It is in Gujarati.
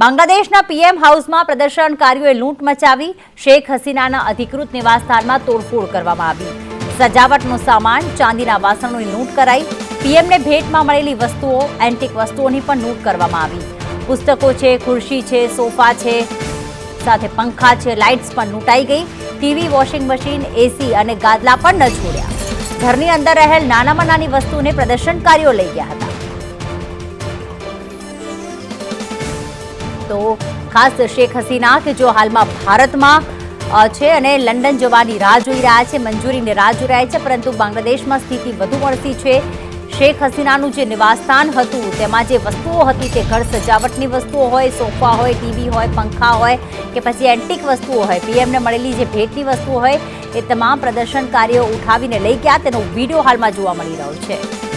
બાંગ્લાદેશના પીએમ હાઉસમાં પ્રદર્શનકારીઓએ લૂંટ મચાવી શેખ હસીનાના અધિકૃત નિવાસસ્થાનમાં તોડફોડ કરવામાં આવી. સજાવટનો સામાન, ચાંદીના વાસણોની લૂંટ કરાઈ. પીએમને ભેટમાં મળેલી વસ્તુઓ, એન્ટિક વસ્તુઓની પણ લૂંટ કરવામાં આવી. પુસ્તકો છે, ખુરશી છે, સોફા છે, સાથે પંખા છે, લાઇટ્સ પણ લૂંટાઈ ગઈ. ટીવી, વોશિંગ મશીન, એસી અને ગાદલા પણ ન છોડ્યા. ઘરની અંદર રહેલ નાનામાં નાની વસ્તુને પ્રદર્શનકારીઓ લઈ ગયા હતા. તો ખાસ શેખ હસીના કે જો હાલમાં ભારતમાં છે અને લંડન જવાની રાહ જોઈ રહ્યા છે, મંજૂરીની રાહ જોઈ રહ્યા છે, પરંતુ બાંગ્લાદેશમાં સ્થિતિ વધુ વણસી છે. શેખ હસીનાનું જે નિવાસસ્થાન હતું, તેમાં જે વસ્તુઓ હતી તે ઘર સજાવટની વસ્તુઓ હોય, સોફા હોય, ટીવી હોય, પંખા હોય કે પછી એન્ટિક વસ્તુઓ હોય, પીએમને મળેલી જે ભેટની વસ્તુઓ હોય, એ તમામ પ્રદર્શનકારીઓ ઉઠાવીને લઈ ગયા. તેનો વીડિયો હાલમાં જોવા મળી રહ્યો છે.